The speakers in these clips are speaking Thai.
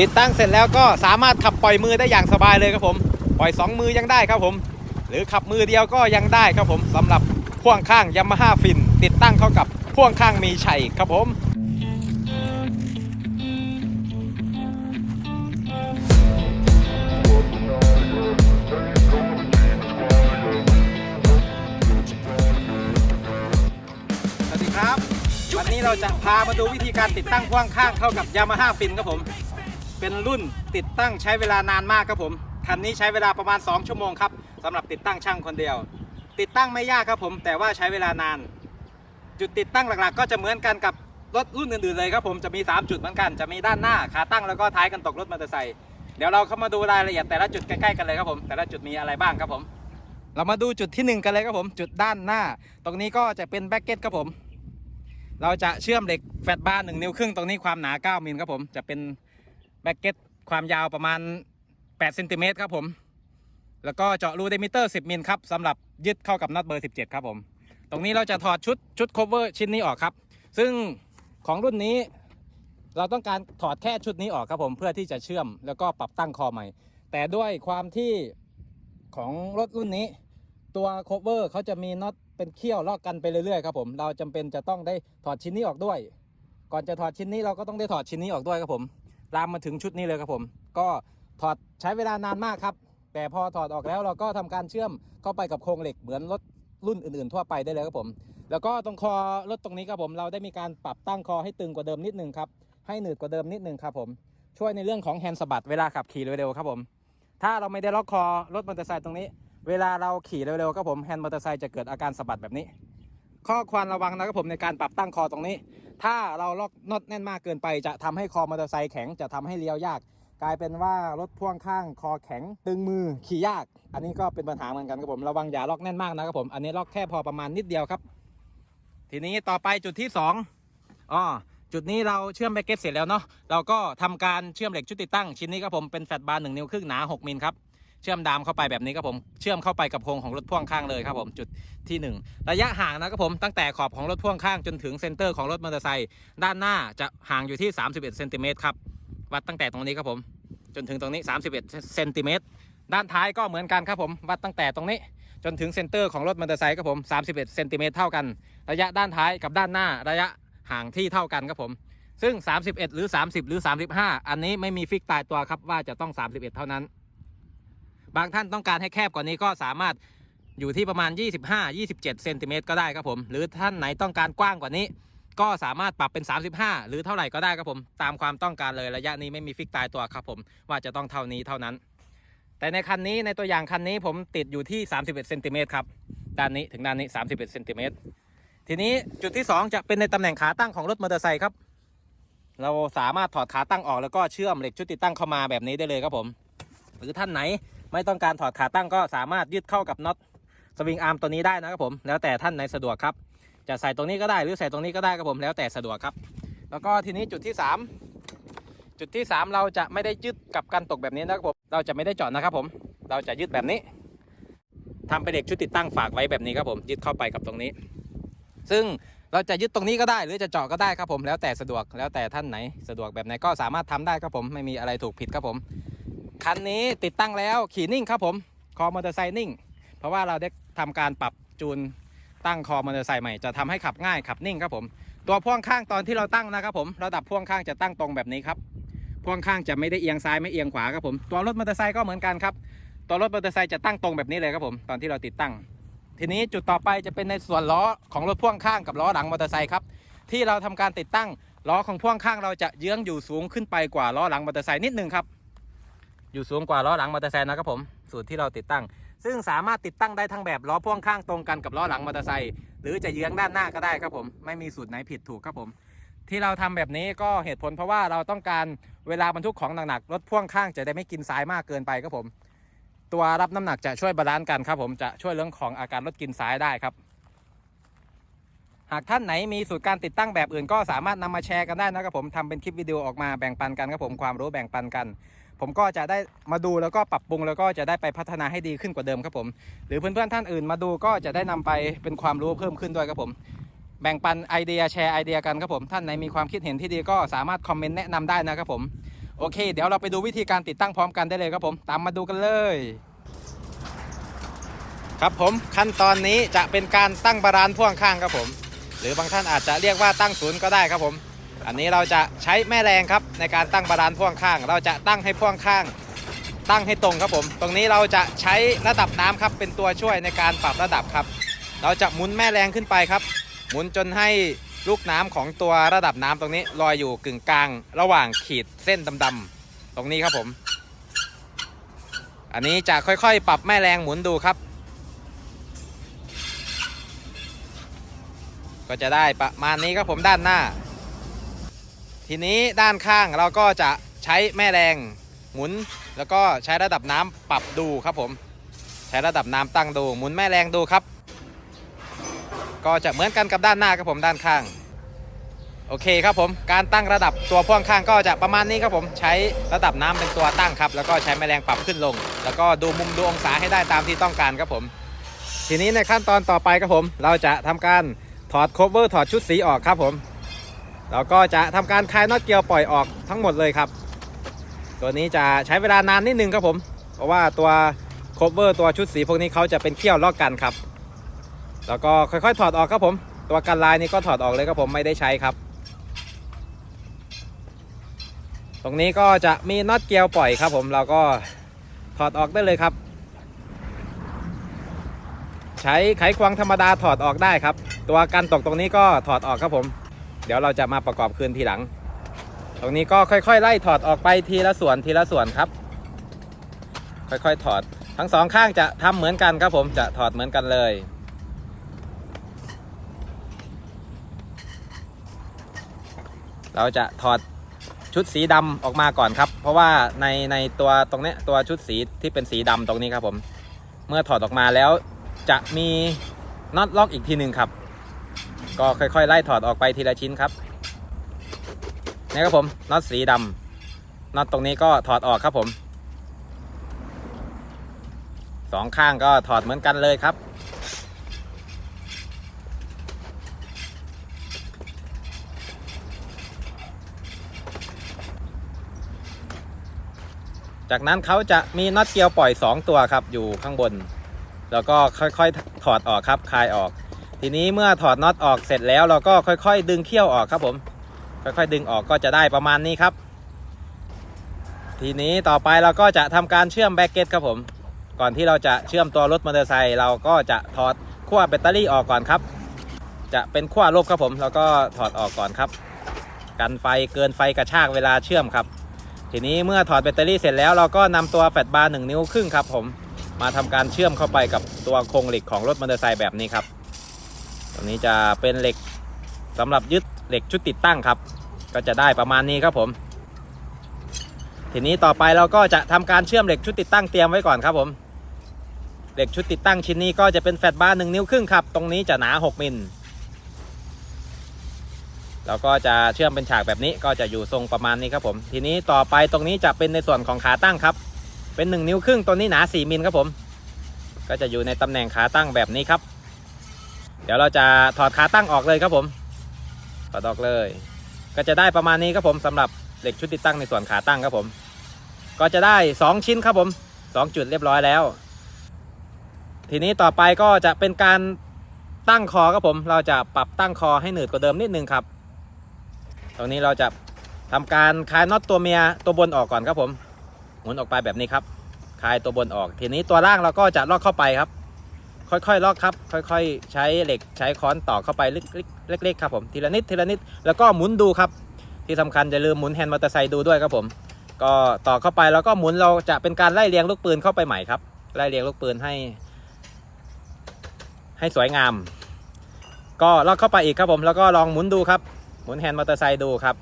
ติดตั้งเสร็จแล้วก็สามารถขับปล่อยมือได้อย่างสบายเลยครับผม ปล่อย 2 มือยังได้ครับผม หรือขับมือเดียวก็ยังได้ครับผมสำหรับพ่วงข้างยามาฮ่าฟิน ติดตั้งเข้ากับพ่วงข้างมีชัยครับผมสวัสดีครับวันนี้เราจะพามาดูวิธีการติดตั้งพ่วงข้างเข้ากับ Yamaha Fin ครับผม เป็นรุ่นติดตั้งใช้เวลานานมากครับผมคันนี้ใช้เวลาประมาณ 2 ชั่วโมงครับสำหรับติดตั้งช่างคนเดียว ติดตั้งไม่ยากครับผมแต่ว่าใช้เวลานาน จุดติดตั้งหลักๆ ก็จะเหมือนกันกับรถรุ่นอื่นๆเลยครับผมจะมี 3 จุดเหมือนกันจะมีด้านหน้าขาตั้งแล้วก็ท้ายกันตกรถมอเตอร์ไซค์เดี๋ยวเราเข้ามาดูรายละเอียดแต่ละจุดใกล้ๆกันเลยครับผม แต่ละจุดมีอะไรบ้างครับผม เรามาดูจุดที่หนึ่งกันเลยครับผม จุดด้านหน้า ตรงนี้ก็จะเป็นแบ็กเก็ตครับผม เราจะเชื่อมเหล็กแฟตบาร์หนึ่งนิ้วครึ่งตรงนี้ความหนา 9มิลครับผม จะเป็น แบ็กเก็ตความยาวประมาณ8เซนติเมตรครับผม แล้วก็เจาะรูเดมิเตอร์ 10มิลครับสำหรับยึดเข้ากับน็อตเบอร์ 17 ครับผม ตรงนี้เราจะถอดชุดชุด cover ชิ้นนี้ออกครับ ซึ่งของรุ่นนี้เราต้องการถอดแค่ชุดนี้ออกครับผมเพื่อที่จะเชื่อมแล้วก็ปรับตั้งคอใหม่ แต่ด้วยความที่ของรถรุ่นนี้ ตัว cover เขาจะมีน็อตเป็นเขี้ยวลอกกันไปเรื่อยๆครับผมเราจำเป็นจะต้องได้ถอดชิ้นนี้ออกด้วย ก่อนจะถอดชิ้นนี้เราก็ต้องได้ถอดชิ้นนี้ออกด้วยครับผม ลามมาถึงชุดนี้เลยครับผม ก็ถอดใช้เวลานานมากครับ แต่พอถอดออกแล้วเราก็ทำการเชื่อมเข้าไปกับโครงเหล็กเหมือนรถรุ่นอื่นๆ ทั่วไปได้เลยครับผม แล้วก็ตรงคอรถตรงนี้ครับผม เราได้มีการปรับตั้งคอให้ตึงกว่าเดิมนิดนึงครับ ให้หนืดกว่าเดิมนิดนึงครับผม ช่วยในเรื่องของแฮนด์สะบัดเวลาขับขี่เร็วๆครับผม ถ้าเราไม่ได้ล็อกคอรถมอเตอร์ไซค์ตรงนี้ เวลาเราขี่เร็วๆครับผมแฮนด์มอเตอร์ไซค์จะเกิดอาการสะบัดแบบนี้ ข้อควรระวังนะครับผมในการปรับตั้งคอตรงนี้ ถ้าเราล็อกน็อตแน่นมากเกินไป จะทำให้คอมอเตอร์ไซค์แข็งจะทำให้เลี้ยวยาก กลายเป็นว่ารถพ่วงข้างคอแข็งตึงมือขี่ยาก อันนี้ก็เป็นปัญหาเหมือนกันครับผมระวังอย่าล็อกแน่นมากนะครับผมอันนี้ล็อกแค่พอประมาณนิดเดียวครับ ทีนี้ต่อไปจุดที่สองอ๋อจุดนี้เราเชื่อมแบเก็ตเสร็จแล้วเนาะเราก็ทำการเชื่อมเหล็กชุดติดตั้งชิ้นนี้ครับผมเป็นแฟลตบาร์หนึ่งนิ้วครึ่งหนา 6มิลครับ เชื่อมดามเข้าไปแบบนี้ครับผมเชื่อมเข้าไปกับโครงของรถพ่วงข้างเลยครับผมจุดที่ 1 ระยะห่างนะครับผมตั้งแต่ขอบของรถพ่วงข้างจนถึงเซนเตอร์ของรถมอเตอร์ไซค์ด้านหน้าจะห่างอยู่ที่ 31เซนติเมตรครับวัดตั้งแต่ตรงนี้ครับผมจนถึงตรงนี้ 31เซนติเมตรด้านท้ายก็เหมือนกันครับผมวัดตั้งแต่ตรงนี้จนถึงเซนเตอร์ของรถมอเตอร์ไซค์ครับผม 31เซนติเมตรเท่ากัน ระยะด้านท้ายกับด้านหน้าระยะห่างที่เท่ากันครับผม ซึ่ง 31 หรือ 30 หรือ 35 อันนี้ไม่มีฟิกตายตัวครับว่าจะต้อง 31 เท่านั้น บางท่านต้องการให้แคบกว่านี้ก็สามารถอยู่ที่ประมาณ 25 27เซนติเมตรก็ได้ครับผม หรือท่านไหนต้องการกว้างกว่านี้ ก็สามารถปรับเป็น 35 หรือเท่าไหร่ก็ได้ครับผม ตามความต้องการเลยระยะนี้ไม่มีฟิกตายตัวครับผมว่าจะต้องเท่านี้เท่านั้น แต่ในคันนี้ในตัวอย่างคันนี้ผมติดอยู่ที่ 31เซนติเมตรครับด้านนี้ถึงด้านนี้ 31เซนติเมตรทีนี้จุดที่ 2 จะเป็นในตำแหน่งขาตั้งของรถมอเตอร์ไซค์ครับ เราสามารถถอดขาตั้งออกแล้วก็เชื่อมเหล็กชุดติดตั้งเข้ามาแบบนี้ได้เลยครับผม หรือท่านไหน ไม่ต้องการถอดขาตั้งก็สามารถยึดเข้ากับน็อตสวิงอาร์มตัวนี้ได้นะครับผมแล้วแต่ท่านไหนสะดวกครับ จะใส่ตรงนี้ก็ได้หรือใส่ตรงนี้ก็ได้ครับผมแล้วแต่สะดวกครับ แล้วก็ทีนี้จุดที่ 3 จุดที่ 3 เราจะไม่ได้ยึดกับกันตกแบบนี้นะครับผมเราจะไม่ได้เจาะนะครับผม เราจะยึดแบบนี้ทำเป็นเหล็กชุดติดตั้งฝากไว้แบบนี้ครับผมยึดเข้าไปกับตรงนี้ ซึ่งเราจะยึดตรงนี้ก็ได้หรือจะเจาะก็ได้ครับผมแล้วแต่สะดวกแล้วแต่ท่านไหนสะดวกแบบไหนก็สามารถทำได้ครับผมไม่มีอะไรถูกผิดครับผม คันนี้ติดตั้งแล้วขี่นิ่งครับผมคอมอเตอร์ไซค์นิ่ง เพราะว่าเราได้ทำการปรับจูนตั้งคอมอเตอร์ไซค์ใหม่จะทำให้ขับง่ายขับนิ่งครับผม ตัวพ่วงข้างตอนที่เราตั้งนะครับผมระดับพ่วงข้างจะตั้งตรงแบบนี้ครับพ่วงข้างจะไม่ได้เอียงซ้ายไม่เอียงขวาครับผมตัวรถมอเตอร์ไซค์ก็เหมือนกันครับตัวรถมอเตอร์ไซค์จะตั้งตรงแบบนี้เลยครับผมตอนที่เราติดตั้ง ทีนี้จุดต่อไปจะเป็นในส่วนล้อของรถพ่วงข้างกับล้อหลังมอเตอร์ไซค์ครับที่เราทำการติดตั้งล้อของพ่วงข้างเราจะเยื้องอยู่สูงขึ้นไปกว่าล้อหลังมอเตอร์ไซค์นิดนึงครับ อยู่สูงกว่าล้อหลังมอเตอร์ไซค์นะครับผมสูตรที่เราติดตั้ง ซึ่งสามารถติดตั้งได้ทั้งแบบล้อพ่วงข้างตรงกันกับล้อหลังมอเตอร์ไซค์หรือจะเยื้องด้านหน้าก็ได้ครับผมไม่มีสูตรไหนผิดถูกครับผม ที่เราทำแบบนี้ก็เหตุผลเพราะว่าเราต้องการเวลาบรรทุกของหนักๆรถพ่วงข้างจะได้ไม่กินซ้ายมากเกินไปครับผม ตัวรับน้ำหนักจะช่วยบาลานซ์กันครับผมจะช่วยเรื่องของอาการลดกินซ้ายได้ครับหากท่านไหนมีสูตรการติดตั้งแบบอื่นก็สามารถนำมาแชร์กันได้นะครับผมทำเป็นคลิปวิดีโอออกมาแบ่งปันกันครับผมความรู้แบ่งปันกัน ผมก็จะได้มาดูแล้วก็ปรับปรุงแล้วก็จะได้ไปพัฒนาให้ดีขึ้นกว่าเดิมครับผม หรือเพื่อนๆท่านอื่นมาดูก็จะได้นำไปเป็นความรู้เพิ่มขึ้นด้วยครับผม แบ่งปันไอเดียแชร์ไอเดียกันครับผม ท่านไหนมีความคิดเห็นที่ดีก็สามารถคอมเมนต์แนะนำได้นะครับผมโอเค เดี๋ยวเราไปดูวิธีการติดตั้งพร้อมกันได้เลยครับผม ตามมาดูกันเลย ครับผมขั้นตอนนี้จะเป็นการตั้งบาลานซ์พ่วงข้างครับผม หรือบางท่านอาจจะเรียกว่าตั้งศูนย์ก็ได้ครับผม อันนี้เราจะใช้แม่แรงครับในการตั้งบาลานซ์พ่วงข้าง เราจะตั้งให้พ่วงข้าง ตั้งให้ตรงครับผม ตรงนี้เราจะใช้ระดับน้ำครับ เป็นตัวช่วยในการปรับระดับครับ เราจะหมุนแม่แรงขึ้นไปครับ หมุนจนให้ลูกน้ำของตัวระดับน้ำตรงนี้ลอยอยู่กึ่งกลาง ระหว่างขีดเส้นดำๆตรงนี้ครับผม อันนี้จะค่อยๆ ปรับแม่แรงหมุนดูครับ ก็จะได้ประมาณนี้ครับผมด้านหน้า ทีนี้ด้านข้างเราก็จะใช้แม่แรงหมุน แล้วก็ใช้ระดับน้ำปรับดูครับผม ใช้ระดับน้ำตั้งดูหมุนแม่แรงดูครับ ก็จะเหมือนกันกับด้านหน้าครับผมด้านข้าง โอเคครับผมการตั้งระดับตัวพ่วงข้างก็จะประมาณนี้ครับผมใช้ระดับน้ำเป็นตัวตั้งครับ แล้วก็ใช้แม่แรงปรับขึ้นลง แล้วก็ดูมุมดูองศาให้ได้ตามที่ต้องการครับผม ทีนี้ในขั้นตอนต่อไปครับผม เราจะทำการถอด cover ถอดชุดสีออกครับผม เราก็จะทำการคลายน็อตเกียวปล่อยออกทั้งหมดเลยครับ ตัวนี้จะใช้เวลานานนิดนึงครับผม เพราะว่าตัว cover ตัวชุดสีพวกนี้เขาจะเป็นเขี้ยวลอกกันครับ แล้วก็ค่อยๆ ถอดออกครับผม ตัวกันลายนี้ก็ถอดออกเลยครับผมไม่ได้ใช้ครับ ตรงนี้ก็จะมีน็อตเกียวปล่อยครับผมเราก็ถอดออกได้เลยครับ ใช้ไขควงธรรมดาถอดออกได้ครับ ตัวกันตกตรงนี้ก็ถอดออกครับผม เดี๋ยวเราจะมาประกอบคืนทีหลัง ตรงนี้ก็ค่อยๆ ไล่ถอดออกไปทีละส่วนทีละส่วนครับ ค่อยๆถอด ทั้งสองข้างจะทำเหมือนกันครับผมจะถอดเหมือนกันเลย เราจะถอดชุดสีดำออกมาก่อนครับ เพราะว่าในในตัวตรงนี้ตัวชุดสีที่เป็นสีดำตรงนี้ครับผม เมื่อถอดออกมาแล้วจะมีน็อตล็อกอีกทีหนึ่งครับ ก็ค่อยๆ ไล่ถอดออกไปทีละชิ้นครับนี่ครับผมน็อตสีดำน็อตตรงนี้ก็ถอดออกครับผมสองข้างก็ถอดเหมือนกันเลยครับ จากนั้นเขาจะมีน็อตเกลียวปล่อย 2 ตัวครับอยู่ข้างบน แล้วก็ค่อยๆ ถอดออกครับคลายออก ทีนี้เมื่อถอดน็อตออกเสร็จแล้วเราก็ค่อยๆ ดึงเขี้ยวออกครับผม ค่อยๆ ดึงออกก็จะได้ประมาณนี้ครับ ทีนี้ต่อไปเราก็จะทำการเชื่อมแบ็กเก็ตครับผม ก่อนที่เราจะเชื่อมตัวรถมอเตอร์ไซค์เราก็จะถอดขั้วแบตเตอรี่ออกก่อนครับ จะเป็นขั้วลบครับผมแล้วก็ถอดออกก่อนครับ กันไฟเกินไฟกระชากเวลาเชื่อมครับ ทีนี้เมื่อถอดแบตเตอรี่เสร็จแล้วเราก็นำตัวแฟลชบาร์หนึ่งนิ้วครึ่งครับผม มาทำการเชื่อมเข้าไปกับตัวโครงเหล็กของรถมอเตอร์ไซค์แบบนี้ครับ ตรงนี้จะเป็นเหล็กสำหรับยึดเหล็กชุดติดตั้งครับ ก็จะได้ประมาณนี้ครับผม ทีนี้ต่อไปเราก็จะทำการเชื่อมเหล็กชุดติดตั้งเตรียมไว้ก่อนครับผมเหล็กชุดติดตั้งชิ้นนี้ก็จะเป็นแฟลชบาร์หนึ่งนิ้วครึ่งครับ ตรงนี้จะหนา 6 มิลเราก็จะเชื่อมเป็นฉากแบบนี้ก็จะอยู่ทรงประมาณนี้ครับผม ทีนี้ต่อไปตรงนี้จะเป็นในส่วนของขาตั้งครับ เป็น 1 นิ้วครึ่งตัวนี้หนา 4 มิลครับผม ก็จะอยู่ในตำแหน่งขาตั้งแบบนี้ครับ ดี๋ยวเราจะถอดขาตั้งออกเลยครับผมถอดออกเลย ก็จะได้ประมาณนี้ครับผมสำหรับเหล็กชุดติดตั้งในส่วนขาตั้งครับผม ก็จะได้ 2 ชิ้นครับผม 2 จุดเรียบร้อยแล้ว ทีนี้ต่อไปก็จะเป็นการตั้งคอครับผม เราจะปรับตั้งคอให้หนืดกว่าเดิมนิดนึงครับ ตรงนี้เราจะทำการคลายน็อตตัวเมียตัวบนออกก่อนครับผม หมุนออกไปแบบนี้ครับ คลายตัวบนออก ทีนี้ตัวล่างเราก็จะลอกเข้าไปครับ ค่อยๆลอกครับ ค่อยๆ ใช้เหล็กใช้ค้อนต่อเข้าไปเล็กๆครับผมทีละนิดทีละนิดแล้วก็หมุนดูครับ ที่สำคัญอย่าลืมหมุนแฮนด์มอเตอร์ไซค์ดูด้วยครับผม ก็ต่อเข้าไปแล้วก็หมุนเราจะเป็นการไล่เรียงลูกปืนเข้าไปใหม่ครับไล่เรียงลูกปืนให้ ให้สวยงาม ก็ลอกเข้าไปอีกครับผมแล้วก็ลองหมุนดูครับ หมุนแฮนด์มอเตอร์ไซค์ดูครับ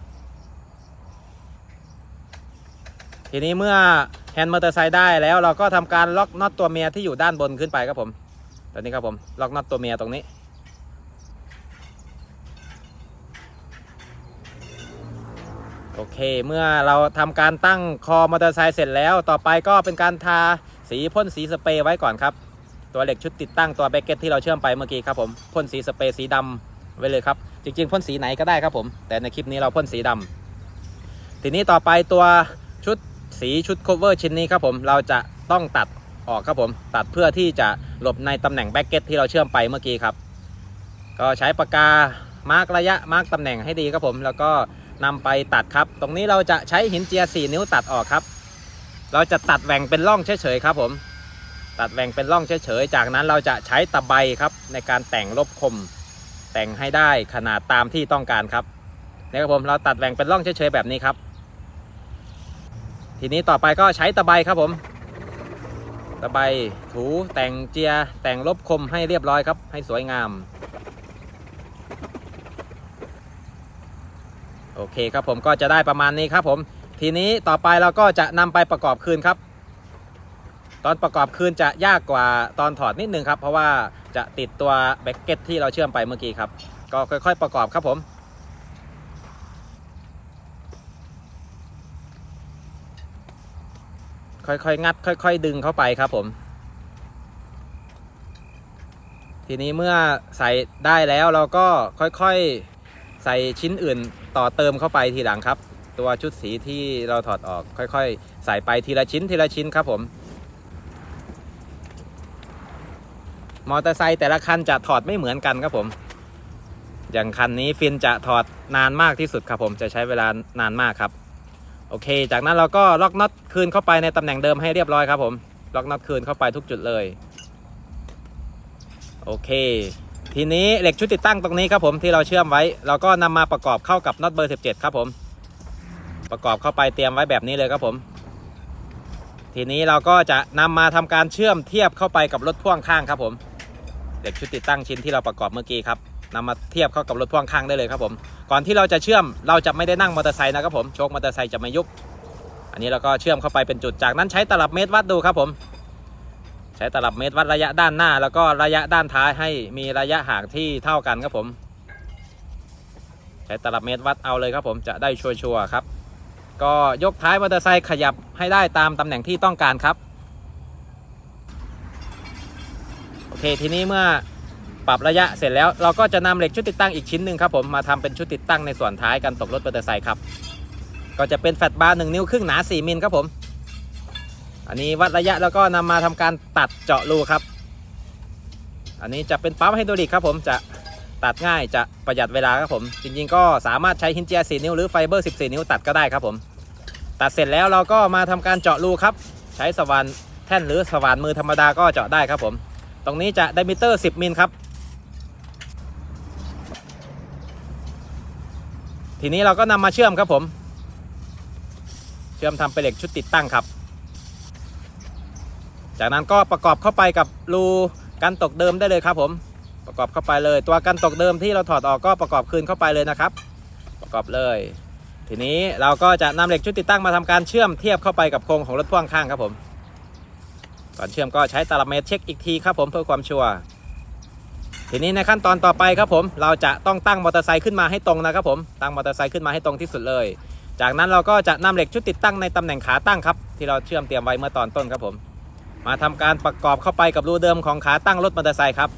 ทีนี้เมื่อแฮนด์มอเตอร์ไซค์ได้แล้วเราก็ทำการล็อกน็อตตัวเมียที่อยู่ด้านบนขึ้นไปครับผม ตัวนี้ครับผมล็อกน็อตตัวเมียตรงนี้ โอเคเมื่อเราทำการตั้งคอมอเตอร์ไซค์เสร็จแล้ว ต่อไปก็เป็นการทาสีพ่นสีสเปรย์ไว้ก่อนครับ ตัวเหล็กชุดติดตั้งตัวแบกเก็ตที่เราเชื่อมไปเมื่อกี้ครับผมพ่นสีสเปรย์สีดำไว้เลยครับ จริง ๆพ่นสีไหนก็ได้ครับผม แต่ในคลิปนี้เราพ่นสีดำทีนี้ต่อไปตัวชุดสีชุด cover ชิ้นนี้ครับผมเราจะต้องตัดออกครับผมตัดเพื่อที่จะ หลบในตำแหน่งแบ็กเก็ตที่เราเชื่อมไปเมื่อกี้ครับ ก็ใช้ปากกามาร์กระยะมาร์กตำแหน่งให้ดีครับผม แล้วก็นำไปตัดครับ ตรงนี้เราจะใช้หินเจีย 4 นิ้วตัดออกครับ เราจะตัดแหว่งเป็นร่องเฉยๆครับผม ตัดแหว่งเป็นร่องเฉยๆ จากนั้นเราจะใช้ตะไบครับ ในการแต่งลบคม แต่งให้ได้ขนาดตามที่ต้องการครับนี่ครับผมเราตัดแหว่งเป็นร่องเฉยๆแบบนี้ครับ ทีนี้ต่อไปก็ใช้ตะไบครับผม ตะไบถูแต่งเจียแต่งลบคมให้เรียบร้อยครับ ให้สวยงาม โอเคครับผมก็จะได้ประมาณนี้ครับผม ทีนี้ต่อไปเราก็จะนำไปประกอบคืนครับ ตอนประกอบคืนจะยากกว่าตอนถอดนิดนึงครับ เพราะว่าจะติดตัวแบ็กเก็ตที่เราเชื่อมไปเมื่อกี้ครับ ก็ค่อย ๆ ประกอบครับผม ค่อยๆงัด ค่อย ๆ ดึงเข้าไปครับผม ทีนี้เมื่อใส่ได้แล้วเราก็ค่อยๆใส่ชิ้นอื่นต่อเติมเข้าไปทีหลังครับ ตัวชุดสีที่เราถอดออกค่อยๆ ใส่ไปทีละชิ้นทีละชิ้นครับผม มอเตอร์ไซค์แต่ละคันจะถอดไม่เหมือนกันครับผม อย่างคันนี้ฟินจะถอดนานมากที่สุดครับผมจะใช้เวลานานมากครับ โอเค จากนั้นเราก็ล็อกน็อตคืนเข้าไปในตำแหน่งเดิมให้เรียบร้อยครับผม ล็อกน็อตคืนเข้าไปทุกจุดเลย โอเค ทีนี้เหล็กชุดติดตั้งตรงนี้ครับผมที่เราเชื่อมไว้ เราก็นำมาประกอบเข้ากับน็อตเบอร์ 17 ครับผม ประกอบเข้าไปเตรียมไว้แบบนี้เลยครับผม ทีนี้เราก็จะนำมาทำการเชื่อมเทียบเข้าไปกับรถพ่วงข้างครับผม เหล็กชุดติดตั้งชิ้นที่เราประกอบเมื่อกี้ครับ นำมาเทียบเข้ากับรถพ่วงข้างได้เลยครับผม ก่อนที่เราจะเชื่อมเราจะไม่ได้นั่งมอเตอร์ไซค์นะครับผมโชคมอเตอร์ไซค์จะไม่ยุบ อันนี้เราก็เชื่อมเข้าไปเป็นจุดจากนั้นใช้ตลับเมตรวัดดูครับผม ใช้ตลับเมตรวัดระยะด้านหน้า แล้วก็ระยะด้านท้ายให้มีระยะห่างที่เท่ากันครับผม ใช้ตลับเมตรวัดเอาเลยครับผมจะได้ชัวร์ๆครับ ก็ยกท้ายมอเตอร์ไซค์ขยับให้ได้ตามตำแหน่งที่ต้องการครับโอเคทีนี้เมื่อ ปรับระยะเสร็จแล้วเราก็จะนำเหล็กชุดติดตั้งอีกชิ้นหนึ่งครับผมมาทำเป็นชุดติดตั้งในส่วนท้ายกันตกรถมอเตอร์ไซค์ครับก็จะเป็นแฟลตบาร์หนึ่งนิ้วครึ่งหนา 4มิลครับผม อันนี้วัดระยะแล้วก็นำมาทำการตัดเจาะรูครับ อันนี้จะเป็นปั๊มไฮดรอลิกครับผมจะตัดง่ายจะประหยัดเวลาครับผม จริงๆ ก็สามารถใช้หินเจีย4นิ้วหรือไฟเบอร์ 14 นิ้วตัดก็ได้ครับผม ตัดเสร็จแล้วเราก็มาทำการเจาะรูครับ ใช้สว่านแท่นหรือสว่านมือธรรมดาก็เจาะได้ครับผม ตรงนี้จะไดมิเตอร์ 10มิลครับ ทีนี้เราก็นำมาเชื่อมครับผม เชื่อมทำเป็นเหล็กชุดติดตั้งครับ จากนั้นก็ประกอบเข้าไปกับรูกันตกเดิมได้เลยครับผม ประกอบเข้าไปเลย ตัวกันตกเดิมที่เราถอดออกก็ประกอบคืนเข้าไปเลยนะครับ ประกอบเลย ทีนี้เราก็จะนำเหล็กชุดติดตั้งมาทำการเชื่อมเทียบเข้าไปกับโครงของรถพ่วงข้างครับผม ก่อนเชื่อมก็ใช้ตลับเมตรเช็คอีกทีครับผมเพื่อความชัวร์ ทีนี้ในขั้นตอนต่อไปครับผม เราจะต้องตั้งมอเตอร์ไซค์ขึ้นมาให้ตรงนะครับผม ตั้งมอเตอร์ไซค์ขึ้นมาให้ตรงที่สุดเลย จากนั้นเราก็จะนำเหล็กชุดติดตั้งในตำแหน่งขาตั้งครับที่เราเชื่อมเตรียมไว้เมื่อตอนต้นครับผม มาทำการประกอบเข้าไปกับรูเดิมของขาตั้งรถมอเตอร์ไซค์ครับ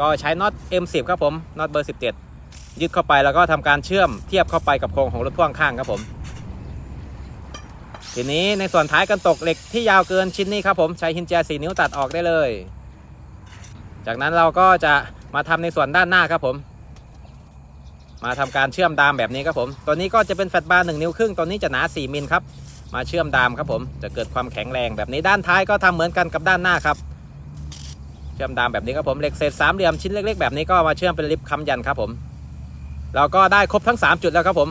ก็ใช้น็อต M10 ครับผมน็อตเบอร์ 17 ยึดเข้าไปแล้วก็ทำการเชื่อมเทียบเข้าไปกับโครงของรถพ่วงข้างครับผม ทีนี้ในส่วนท้ายกันตกเหล็กที่ยาวเกินชิ้นนี้ครับผมใช้หินเจีย4นิ้วตัดออกได้เลย จากนั้นเราก็จะ มาทำในส่วนด้านหน้าครับผม มาทำการเชื่อมดามแบบนี้ครับผม ตัวนี้ก็จะเป็นแฟตบาร์1นิ้วครึ่งตัวนี้จะหนา4มิลครับ มาเชื่อมดามครับผม จะเกิดความแข็งแรงแบบนี้ด้านท้ายก็ทำเหมือนกันกับด้านหน้าครับ เชื่อมดามแบบนี้ครับผมเหล็กเศษสามเหลี่ยมชิ้นเล็กๆแบบนี้ก็มาเชื่อมเป็นลิฟต์ค้ำยันครับผม เราก็ได้ครบทั้ง 3 จุดแล้วครับผม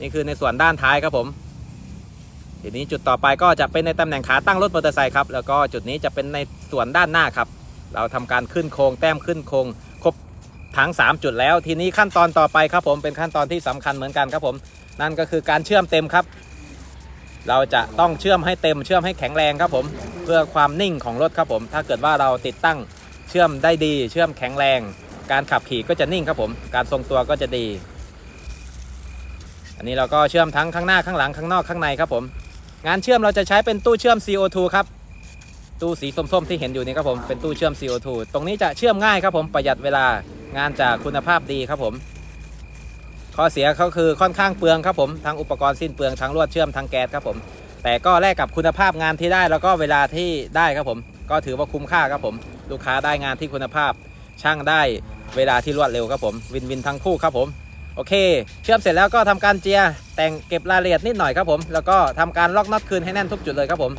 นี่คือในส่วนด้านท้ายครับผมทีนี้จุดต่อไปก็จะเป็นในตำแหน่งขาตั้งรถมอเตอร์ไซค์ครับ แล้วก็จุดนี้จะเป็นในส่วนด้านหน้าครับ เราทำการขึ้นโครงแต้มขึ้นโครงครบทั้ง 3 จุดแล้ว ทีนี้ขั้นตอนต่อไปครับผมเป็นขั้นตอนที่สำคัญเหมือนกันครับผม นั่นก็คือการเชื่อมเต็มครับ เราจะต้องเชื่อมให้เต็มเชื่อมให้แข็งแรงครับผม เพื่อความนิ่งของรถครับผม ถ้าเกิดว่าเราติดตั้งเชื่อมได้ดี เชื่อมแข็งแรง การขับขี่ก็จะนิ่งครับผม การทรงตัวก็จะดี อันนี้เราก็เชื่อมทั้งข้างหน้าข้างหลังข้างนอกข้างในครับผม งานเชื่อมเราจะใช้เป็นตู้เชื่อม CO2 ครับ ตู้สีส้มๆที่เห็นอยู่นี่ครับผมเป็นตู้เชื่อม CO2 ตรงนี้จะเชื่อมง่ายครับผมประหยัดเวลางานจากคุณภาพดีครับผม ข้อเสียเขาคือค่อนข้างเปลืองครับผมทั้งอุปกรณ์สิ้นเปลืองทั้งลวดเชื่อมทั้งแก๊สครับผม แต่ก็แลกกับคุณภาพงานที่ได้แล้วก็เวลาที่ได้ครับผม ก็ถือว่าคุ้มค่าครับผม ลูกค้าได้งานที่คุณภาพ ช่างได้เวลาที่รวดเร็วครับผม วินวินทั้งคู่ครับผมโอเค เชื่อมเสร็จแล้วก็ทำการเจีย แต่งเก็บรายละเอียดนิดหน่อยครับผม แล้วก็ทำการล็อกน็อตคืนให้แน่นทุกจุดเลยครับผม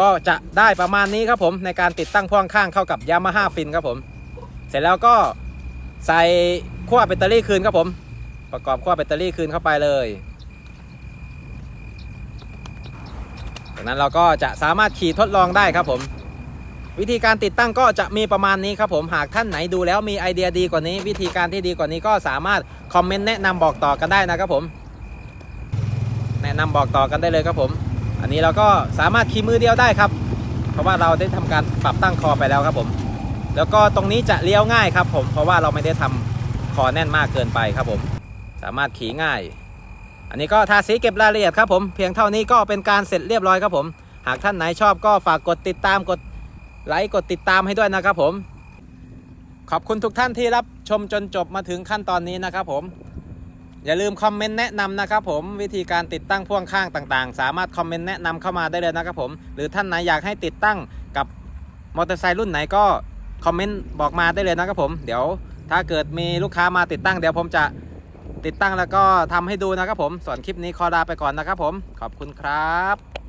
ก็จะได้ประมาณนี้ครับผมในการติดตั้งพ่วงข้างเข้ากับ Yamaha Fin ครับผม เสร็จแล้วก็ใส่ขั้วแบตเตอรี่คืนครับผม ประกอบขั้วแบตเตอรี่คืนเข้าไปเลยจากนั้นเราก็จะสามารถขี่ทดลองได้ครับผม วิธีการติดตั้งก็จะมีประมาณนี้ครับผมหากท่านไหนดูแล้วมีไอเดียดีกว่านี้ วิธีการที่ดีกว่านี้ก็สามารถคอมเมนต์แนะนำบอกต่อกันได้นะครับผม แนะนำบอกต่อกันได้เลยครับผม อันนี้เราก็สามารถขี่มือเดียวได้ครับ เพราะว่าเราได้ทำการปรับตั้งคอไปแล้วครับผม แล้วก็ตรงนี้จะเลี้ยวง่ายครับผม เพราะว่าเราไม่ได้ทำคอแน่นมากเกินไปครับผม สามารถขี่ง่าย อันนี้ก็ทาสีเก็บรายละเอียดครับผม เพียงเท่านี้ก็เป็นการเสร็จเรียบร้อยครับผม หากท่านไหนชอบก็ฝากกดติดตามกดไลค์กดติดตามให้ด้วยนะครับผม ขอบคุณทุกท่านที่รับชมจนจบมาถึงขั้นตอนนี้นะครับผม อย่าลืมคอมเมนต์แนะนำนะครับผมวิธีการติดตั้งพ่วงข้างต่างๆ สามารถคอมเมนต์แนะนำเข้ามาได้เลยนะครับผมหรือท่านไหนอยากให้ติดตั้งกับมอเตอร์ไซค์รุ่นไหนก็คอมเมนต์บอกมาได้เลยนะครับผมเดี๋ยวถ้าเกิดมีลูกค้ามาติดตั้งเดี๋ยวผมจะติดตั้งแล้วก็ทำให้ดูนะครับผมส่วนคลิปนี้ขอลาไปก่อนนะครับผมขอบคุณครับ